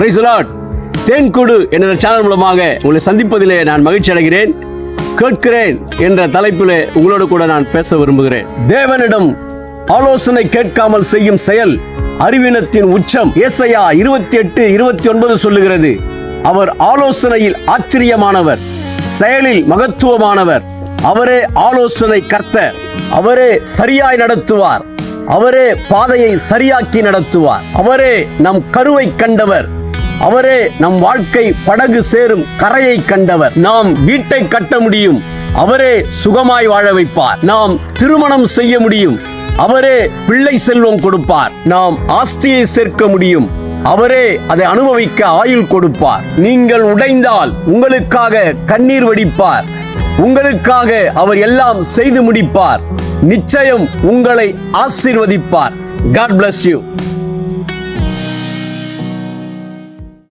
Price lot தேன்கூடு என்ற channel மூலமாக உங்களை சந்திப்பதிலே நான் மகிழ்ச்சி அடைகிறேன். கேட்கிறேன் என்ற தலைப்பிலே உங்களோடு கூட நான் பேச விரும்புகிறேன். தேவனிடம் ஆலோசனை கேட்காமல் செய்யும் செயல் அறிவினத்தின் உச்சம். ஏசையா இருபத்தி எட்டு இருபத்தி ஒன்பது சொல்லுகிறது. அவர் ஆலோசனையில் ஆச்சரியமானவர் செயலில் மகத்துவமானவர். அவரே ஆலோசனை கர்த்தர். அவரே சரியாய் நடத்துவார். அவரே பாதையை சரியாக்கி நடத்துவார். அவரே நம் கருவை கண்டவர். அவரே நம் வாழ்க்கை படகு சேரும் கரையை கண்டவர். நாம் வீட்டை கட்ட முடியும். அவரே சுகமாய் வாழ வைப்பார். நாம் திருமணம் செய்ய முடியும். அவரே பிள்ளை செல்வம் கொடுப்பார். நாம் ஆஸ்தியை சேர்க்க முடியும். அவரே அதை அனுபவிக்க ஆயுள் கொடுப்பார். நீங்கள் உடைந்தால் உங்களுக்காக கண்ணீர் வடிப்பார். உங்களுக்காக அவர் எல்லாம் செய்து முடிப்பார். நிச்சயம் உங்களை ஆசீர்வதிப்பார். God bless you